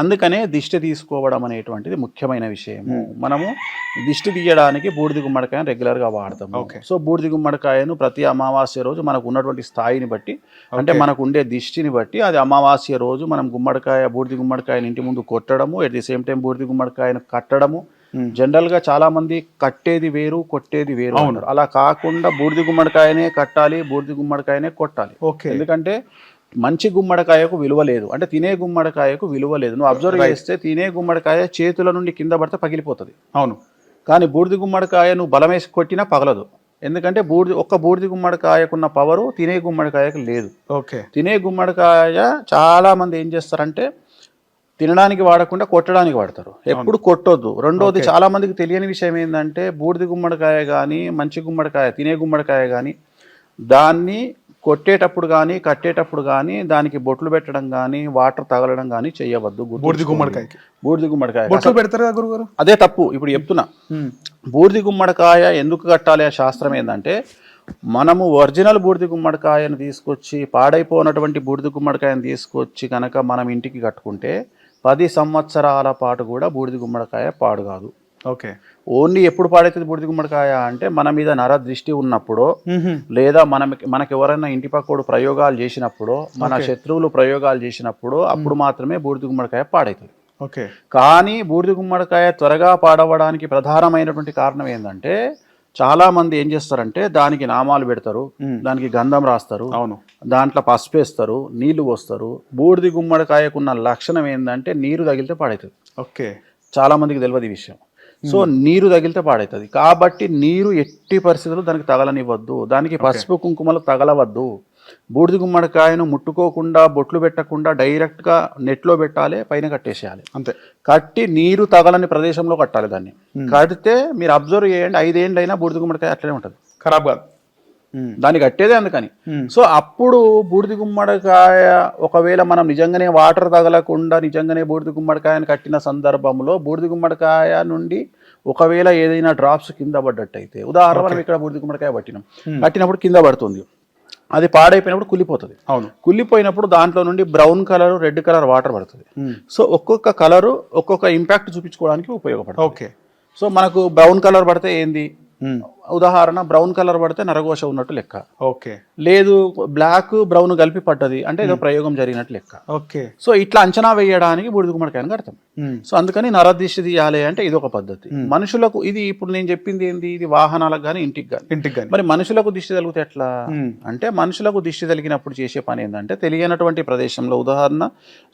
అందుకనే దిష్టి తీసుకోవడం అనేటువంటిది ముఖ్యమైన విషయము. మనము దిష్టి తీయడానికి బూడిద గుమ్మడికాయను రెగ్యులర్గా వాడతాము. Okay. సో బూడిద గుమ్మడికాయను ప్రతి అమావాస్య రోజు మనకు ఉన్నటువంటి స్థాయిని బట్టి అంటే మనకు ఉండే దిష్టిని బట్టి అది అమావాస్య రోజు మనం గుమ్మడికాయ బూడిద గుమ్మడికాయని ఇంటి ముందు కొట్టడము ఎట్ ది సేమ్ టైం బూడిద గుమ్మడికాయను కట్టడము. జనరల్గా చాలా మంది కట్టేది వేరు కొట్టేది వేరు అలా కాకుండా బూడిద గుమ్మడికాయనే కట్టాలి బూడిద గుమ్మడికాయనే కొట్టాలి. ఓకే. ఎందుకంటే మంచి గుమ్మడికాయకు విలువ లేదు. అంటే తినే గుమ్మడికాయకు విలువ లేదు. నువ్వు అబ్జర్వ్ చేస్తే తినే గుమ్మడికాయ చేతుల నుండి కింద పడితే పగిలిపోతుంది. అవును. కానీ బూడిద గుమ్మడికాయ నువ్వు బలం వేసి కొట్టినా పగలదు. ఎందుకంటే బూడిద ఒక్క బూడిద గుమ్మడికాయకున్న పవరు తినే గుమ్మడికాయకు లేదు. ఓకే. తినే గుమ్మడికాయ చాలా మంది ఏం చేస్తారంటే తినడానికి వాడకుండా కొట్టడానికి వాడతారు. ఎప్పుడు కొట్టొద్దు. రెండోది చాలా మందికి తెలియని విషయం ఏంటంటే బూడిద గుమ్మడికాయ కానీ మంచి గుమ్మడికాయ తినే గుమ్మడికాయ కానీ దాన్ని కొట్టేటప్పుడు కానీ కట్టేటప్పుడు కానీ దానికి బొట్లు పెట్టడం కానీ వాటర్ తగలడం కానీ చేయవద్దు. బూడిద గుమ్మడికాయకి. బూడిద గుమ్మడికాయ. బొట్లు పెడతారు కదా గురుగారు అదే తప్పు. ఇప్పుడు చెప్తున్నా. బూడిద గుమ్మడికాయ ఎందుకు కట్టాలి ఆ శాస్త్రం ఏంటంటే మనము ఒరిజినల్ బూడిద గుమ్మడికాయను తీసుకొచ్చి పాడైపోయినటువంటి బూడిద గుమ్మడికాయను తీసుకొచ్చి కనుక మనం ఇంటికి కట్టుకుంటే పది సంవత్సరాల పాటు కూడా బూడిద గుమ్మడికాయ పాడు కాదు. ఓకే. ఓన్లీ ఎప్పుడు పాడైతుంది బూడిద గుమ్మడికాయ అంటే మన మీద నర దృష్టి ఉన్నప్పుడు లేదా మనకి మనకి ఎవరైనా ఇంటి పక్కోడు ప్రయోగాలు చేసినప్పుడు మన శత్రువులు ప్రయోగాలు చేసినప్పుడు అప్పుడు మాత్రమే బూడిద గుమ్మడికాయ పాడవుతుంది ఓకే. కానీ బూడిద గుమ్మడికాయ త్వరగా పాడవడానికి ప్రధానమైనటువంటి కారణం ఏంటంటే చాలా మంది ఏం చేస్తారంటే దానికి నామాలు పెడతారు దానికి గంధం రాస్తారు అవును. దాంట్లో పసుపు వేస్తారు నీళ్ళు పోస్తారు. బూడిద గుమ్మడికాయకున్న లక్షణం ఏంటంటే నీరు తగిలితే పాడవుతుంది ఓకే. చాలా మందికి తెలియదు ఈ విషయం. సో నీరు తగిలితే పాడవుతుంది కాబట్టి నీరు ఎట్టి పరిస్థితుల్లో దానికి తగలనివ్వద్దు. దానికి పసుపు కుంకుమలు తగలవద్దు. బూడిద గుమ్మడికాయను ముట్టుకోకుండా బొట్లు పెట్టకుండా డైరెక్ట్గా నెట్లో పెట్టాలి పైన కట్టేసేయాలి. అంతే. కట్టి నీరు తగలని ప్రదేశంలో కట్టాలి దాన్ని. కడితే మీరు అబ్జర్వ్ చేయండి ఐదేండ్లైనా బూడిద గుమ్మడికాయ అట్లనే ఉంటుంది. ఖరాబ్ కాదు. దాన్ని కట్టేదే అందుకని. Hmm. సో అప్పుడు బూడిద గుమ్మడికాయ ఒకవేళ మనం నిజంగానే వాటర్ తగలకుండా నిజంగానే బూడిద గుమ్మడికాయని కట్టిన సందర్భంలో బూడిద గుమ్మడికాయ నుండి ఒకవేళ ఏదైనా డ్రాప్స్ కింద పడ్డట్టయితే ఉదాహరణ మనం ఇక్కడ బూడిద గుమ్మడికాయ పట్టినాం. కట్టినప్పుడు కింద పడుతుంది. అది పాడైపోయినప్పుడు కుళ్ళిపోతుంది. అవును. కుళ్ళిపోయినప్పుడు దాంట్లో నుండి brown colour red colour water పడుతుంది. సో ఒక్కొక్క కలరు ఒక్కొక్క ఇంపాక్ట్ చూపించుకోవడానికి ఉపయోగపడుతుంది. ఓకే సో మనకు బ్రౌన్ కలర్ పడితే ఏంది? ఉదాహరణ బ్రౌన్ కలర్ పడితే నరఘోష ఉన్నట్టు లెక్క. ఓకే. లేదు బ్లాక్ బ్రౌన్ కలిపి పడ్డది. అంటే ఏదో ప్రయోగం జరిగినట్టు లెక్క. ఓకే. సో ఇట్లా అంచనా వేయడానికి బూడిద గుమ్మడికాయని కడతాం. సో అందుకని నరదిష్టి తీయాలి అంటే ఇది ఒక పద్ధతి. మనుషులకు ఇది ఇప్పుడు నేను చెప్పింది ఏంది? ఇది వాహనాలకు కానీ ఇంటికి కానీ ఇంటికి కానీ మరి మనుషులకు దిష్టి తగిలితే ఎట్లా? అంటే మనుషులకు దిష్టి తగిలినప్పుడు చేసే పని ఏంటంటే తెలియనటువంటి ప్రదేశంలో ఉదాహరణ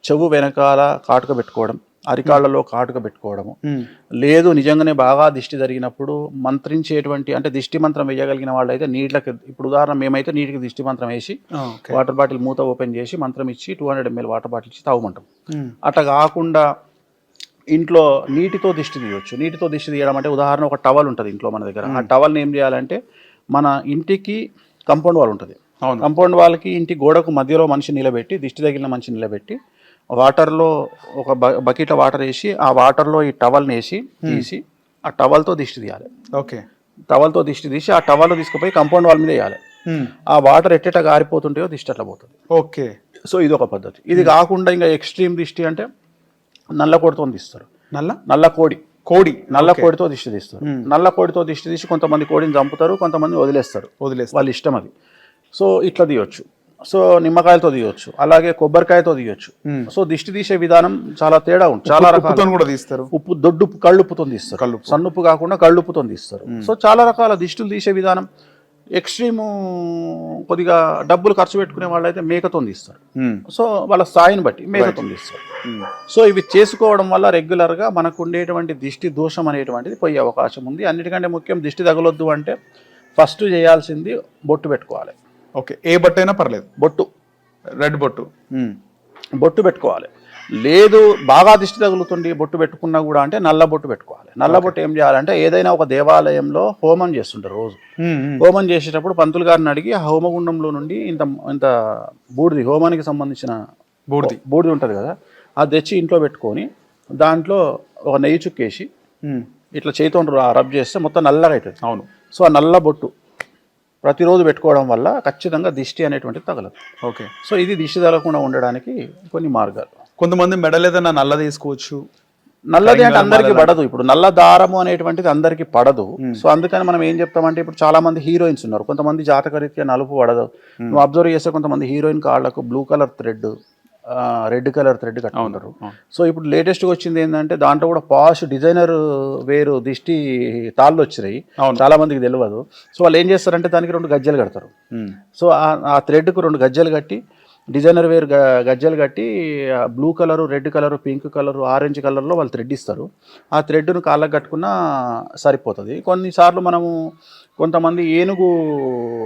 చెవు వెనకాల కాటుక పెట్టుకోవడం. అరికాళ్ళలో కాటుక పెట్టుకోవడము. లేదు నిజంగానే బాగా దిష్టి జరిగినప్పుడు మంత్రించేటువంటి అంటే దిష్టి మంత్రం వేయగలిగిన వాళ్ళు అయితే నీళ్ళకి ఇప్పుడు ఉదాహరణ మేమైతే నీటికి దిష్టి మంత్రం వేసి వాటర్ బాటిల్ మూత ఓపెన్ చేసి మంత్రం ఇచ్చి two hundred ml water bottle ఇచ్చి తాగమంటాం. అట్లా కాకుండా ఇంట్లో నీటితో దిష్టి తీయొచ్చు. నీటితో దిష్టి తీయడం అంటే ఉదాహరణ ఒక టవల్ ఉంటుంది ఇంట్లో మన దగ్గర. ఆ టవల్ని ఏం చేయాలంటే మన ఇంటికి కంపౌండ్ వాల్ ఉంటుంది. కంపౌండ్ వాల్కి ఇంటి గోడకు మధ్యలో మనిషి నిలబెట్టి దిష్టి తగిలిన మనిషి నిలబెట్టి వాటర్లో ఒక బకెట్లో వాటర్ వేసి ఆ వాటర్లో ఈ టవల్ని వేసి తీసి ఆ టవల్తో దిష్టి తీయాలి. ఓకే. టవల్తో దిష్టి తీసి ఆ టవల్ తీసుకుపోయి కంపౌండ్ వాల్ మీద వేయాలి. ఆ వాటర్ ఎట్టెట గారిపోతుంటాయో దిష్టి అట్లా పోతుంది. ఓకే. సో ఇది ఒక పద్ధతి. ఇది కాకుండా ఇంకా ఎక్స్ట్రీమ్ దిష్టి అంటే నల్ల కోడితో తీస్తారు. నల్ల? నల్ల కోడి. కోడి. నల్ల కోడితో దిష్టి తీస్తారు. నల్ల కోడితో దిష్టి తీసి కొంతమంది కోడిని చంపుతారు కొంతమంది వదిలేస్తారు. వదిలేస్తా వాళ్ళ ఇష్టం అది. సో ఇట్లా తీయొచ్చు. సో నిమ్మకాయలతో తీయొచ్చు. అలాగే కొబ్బరికాయతో తీయొచ్చు. సో దిష్టి తీసే విధానం చాలా తేడా ఉంటుంది. చాలా రకాల ఉప్పుతో కూడా తీస్తారు. ఉప్పు దొడ్డు కళ్ళుప్పుతో తీస్తారు. కళ్ళుప్పు. సన్నుప్పు కాకుండా కళ్ళుప్పుతో తీస్తారు. సో చాలా రకాల దిష్టులు తీసే విధానం ఎక్స్ట్రీమ్ కొద్దిగా డబ్బులు ఖర్చు పెట్టుకునే వాళ్ళైతే మేకతో తీస్తారు. సో వాళ్ళ స్థాయిని బట్టి మేకతో తీస్తారు. సో ఇవి చేసుకోవడం వల్ల రెగ్యులర్గా మనకు ఉండేటువంటి దిష్టి దోషం అనేటువంటిది పోయే అవకాశం ఉంది. అన్నిటికంటే ముఖ్యం దిష్టి తగలొద్దు అంటే ఫస్ట్ చేయాల్సింది బొట్టు పెట్టుకోవాలి. ఓకే. ఏ బట్ట అయినా పర్లేదు. బొట్టు. రెడ్ బొట్టు. బొట్టు పెట్టుకోవాలి. లేదు బాగా దిష్టి తగులుతుంది బొట్టు పెట్టుకున్నా కూడా అంటే నల్ల బొట్టు పెట్టుకోవాలి. నల్ల బొట్టు ఏం చేయాలంటే ఏదైనా ఒక దేవాలయంలో హోమం చేస్తుంటారు రోజు. హోమం చేసేటప్పుడు పంతులు గారిని అడిగి ఆ హోమగుండంలో నుండి ఇంత ఇంత బూడిది హోమానికి సంబంధించిన బూడిది. బూడిది ఉంటుంది కదా అది తెచ్చి ఇంట్లో పెట్టుకొని దాంట్లో ఒక నెయ్యి చుక్కేసి ఇట్లా చేతితో రబ్ చేస్తే మొత్తం నల్లగా అవుతుంది అవును. సో ఆ నల్ల బొట్టు ప్రతిరోజు పెట్టుకోవడం వల్ల ఖచ్చితంగా దిష్టి అనేటువంటిది తగలదు. ఓకే. సో ఇది దిష్టి తగలకుండా ఉండడానికి కొన్ని మార్గాలు. కొంతమంది మెడల్ ఏదైనా నల్ల తీసుకోవచ్చు నల్లది అంటే అందరికి పడదు. ఇప్పుడు నల్ల దారము అనేటువంటిది అందరికి పడదు. సో అందుకని మనం ఏం చెప్తామంటే ఇప్పుడు చాలా మంది హీరోయిన్స్ ఉన్నారు. కొంతమంది జాతకరీత్యా నలుపు పడదు. నువ్వు అబ్జర్వ్ చేస్తే కొంతమంది హీరోయిన్ కాళ్ళకు blue colour thread red colour thread కట్టుకుంటారు. సో ఇప్పుడు లేటెస్ట్గా వచ్చింది ఏంటంటే దాంట్లో కూడా పాష్ డిజైనర్ వేరు దిష్టి తాళ్ళు వచ్చినాయి. చాలా మందికి తెలియదు సో వాళ్ళు ఏం చేస్తారంటే దానికి రెండు గజ్జలు కడతారు. సో ఆ థ్రెడ్కు రెండు గజ్జలు కట్టి డిజైనర్ వేర్ గజ్జలు కట్టి blue colour red colour pink colour orange కలర్లో వాళ్ళు థ్రెడ్ ఇస్తారు. ఆ థ్రెడ్ను కాళ్ళకు కట్టుకున్నా సరిపోతుంది. కొన్నిసార్లు మనము కొంతమంది ఏనుగు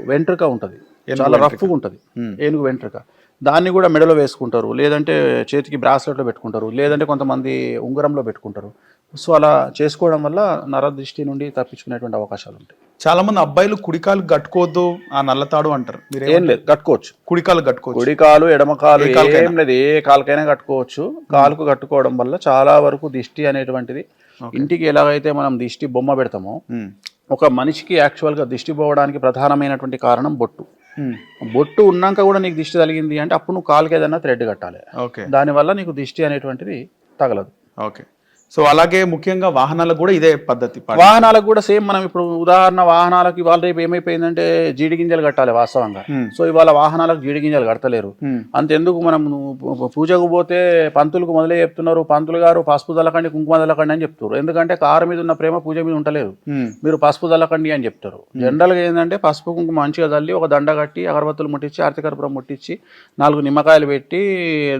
వెంట్రుక ఉంటుంది. చాలా రఫ్గా ఉంటుంది. ఏనుగు వెంట్రుక. దాన్ని కూడా మెడలో వేసుకుంటారు. లేదంటే చేతికి బ్రాస్లెట్లో పెట్టుకుంటారు. లేదంటే కొంతమంది ఉంగరంలో పెట్టుకుంటారు. సో అలా చేసుకోవడం వల్ల నరదృష్టి నుండి తప్పించుకునేటువంటి అవకాశాలు ఉంటాయి. చాలా మంది అబ్బాయిలు కుడికాలు కట్టుకోవద్దు ఆ నల్లతాడు అంటారు. మీరు ఏం లేదు కట్టుకోవచ్చు. కుడికాలు కట్టుకోవచ్చు. కుడి కాలు ఎడమ కాలు ఏం లేదు ఏ కాలుకైనా కట్టుకోవచ్చు. కాలుకు కట్టుకోవడం వల్ల చాలా వరకు దిష్టి అనేటువంటిది ఇంటికి ఎలాగైతే మనం దిష్టి బొమ్మ పెడతామో. ఒక మనిషికి యాక్చువల్గా దిష్టి పోవడానికి ప్రధానమైనటువంటి కారణం బొట్టు. బొట్టు ఉన్నాక కూడా నీకు దిష్టి తగిలింది అంటే అప్పుడు నువ్వు కాలుకి ఏదైనా థ్రెడ్ కట్టాలి. దానివల్ల నీకు దిష్టి అనేటువంటిది తగలదు. ఓకే. సో అలాగే ముఖ్యంగా వాహనాలకు కూడా ఇదే పద్ధతి వాహనాలకు కూడా సేమ్ మనం ఇప్పుడు ఉదాహరణ వాహనాలకు ఇవాళ రేపు ఏమైపోయిందంటే జీడి గింజలు కట్టాలి వాస్తవంగా. సో ఇవాళ వాహనాలకు జీడి గింజలు కడతలేరు. అంతెందుకు మనం పూజకు పోతే పంతులకు మొదలే చెప్తున్నారు పంతులు గారు పసుపు దల్లకండి కుంకుమ దల్లకండి అని చెప్తారు. ఎందుకంటే కారు మీద ఉన్న ప్రేమ పూజ మీద ఉంటలేదు ఉమ్. మీరు పసుపు దల్లకండి అని చెప్తారు. జనరల్గా ఏంటంటే పసుపు కుంకుమ మంచిగా చల్లి ఒక దండ కట్టి అగరబత్తులు ముట్టించి ఆర్తికర్పూరం ముట్టించి నాలుగు నిమ్మకాయలు పెట్టి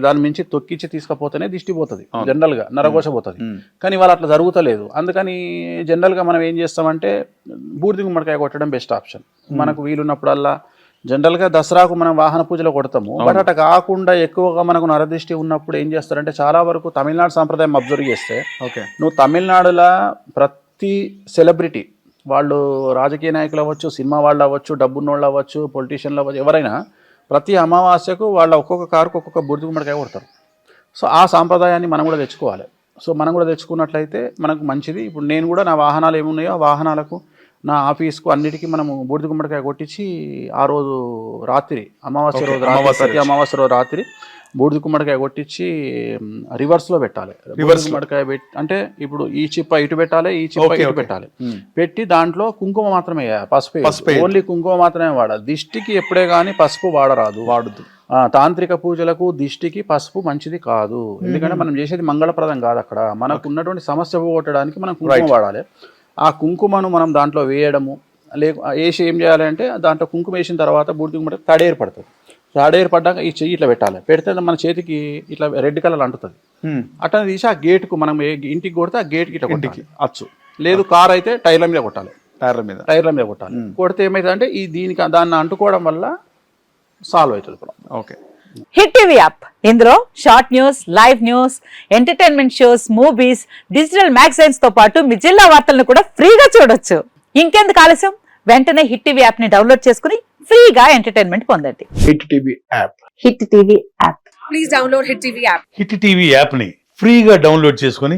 దాని మించి తొక్కిచ్చి తీసుకపోతేనే దిష్టి పోతుంది. జనరల్గా నరఘోష పోతుంది. కానీ వాళ్ళు అట్లా జరుగుతలేదు. అందుకని జనరల్గా మనం ఏం చేస్తామంటే బూడిద గుమ్మడికాయ కొట్టడం బెస్ట్ ఆప్షన్ మనకు వీలున్నప్పుడల్లా జనరల్గా దసరాకు మనం వాహన పూజలో కొడతాము. బట్ అట్లా కాకుండా ఎక్కువగా మనకు నరదృష్టి ఉన్నప్పుడు ఏం చేస్తారంటే చాలా వరకు తమిళనాడు సాంప్రదాయం అబ్జర్వ్ చేస్తే ఓకే. నువ్వు తమిళనాడులో ప్రతి సెలబ్రిటీ వాళ్ళు రాజకీయ నాయకులు అవ్వచ్చు సినిమా వాళ్ళు అవ్వచ్చు డబ్బున్నోళ్ళు అవ్వచ్చు పొలిటీషియన్లు అవ్వచ్చు ఎవరైనా ప్రతి అమావాస్యకు వాళ్ళ ఒక్కొక్క కారుకు ఒక్కొక్క బుడిది గుమ్మడికాయ కొడతారు. సో ఆ సాంప్రదాయాన్ని మనం కూడా తెచ్చుకోవాలి. సో మనం కూడా తెచ్చుకున్నట్లయితే మనకు మంచిది. ఇప్పుడు నేను కూడా నా వాహనాలు ఏమున్నాయో ఆ వాహనాలకు నా ఆఫీస్కు అన్నిటికీ మనము బూడిద గుమ్మడికాయ కొట్టించి ఆ రోజు రాత్రి అమావాస్య రోజు రాత్రి ప్రతి అమావాస్య రోజు రాత్రి బూడిద గుమ్మడికాయ కొట్టించి రివర్స్లో పెట్టాలి. బూడిద గుమ్మడికాయ పెట్టి అంటే ఇప్పుడు ఈ చిప్ప ఇటు పెట్టాలి ఈ చిప్ప ఇటు పెట్టాలి. పెట్టి దాంట్లో కుంకుమ మాత్రమే. పసుపు. ఓన్లీ కుంకుమ మాత్రమే వాడాలి. దిష్టికి ఎప్పుడే కానీ పసుపు వాడరాదు. వాడుద్దు. ఆ, తాంత్రిక పూజలకు దిష్టికి పసుపు మంచిది కాదు. ఎందుకంటే మనం చేసేది మంగళప్రదం కాదు అక్కడ. మనకు ఉన్నటువంటి సమస్య పోగొట్టడానికి మనం కుంకుమ వాడాలి. ఆ కుంకుమను మనం దాంట్లో వేయడము లేక వేసి ఏం చేయాలి అంటే దాంట్లో కుంకుమ వేసిన తర్వాత బూడిద కుంకుమ తడి ఏర్పడుతుంది. తడి ఏర్పడ్డాక ఈ చెయ్యి ఇట్లా పెట్టాలి. పెడితే మన చేతికి ఇట్లా రెడ్ కలర్ అంటుతుంది. అట్లా తీసి ఆ గేట్కు మనం ఇంటికి కొడితే ఆ గేట్కి ఇట్లా కొట్టాలి. అచ్చు. లేదు కార్ అయితే టైర్ల మీద కొట్టాలి. టైర్ల మీద. టైర్ల మీద కొట్టాలి. కొడితే ఏమైందంటే ఈ దీనికి దాన్ని అంటుకోవడం వల్ల సాల్వ్ అవుతుంది ఓకే. Hit TV app. ఇందులో short news live news entertainment shows movies digital మ్యాగజైన్స్తో పాటు మీ జిల్లా వార్తలను కూడా ఫ్రీగా చూడొచ్చు. ఇంకెందుకు ఆలస్యం? వెంటనే హిట్ టీవీ యాప్ని డౌన్లోడ్ చేసుకుని ఫ్రీగా ఎంటర్టైన్మెంట్ పొందండి. Hit TV app. Hit TV app. Please download Hit TV app. Hit TV యాప్ని ఫ్రీగా డౌన్లోడ్ చేసుకొని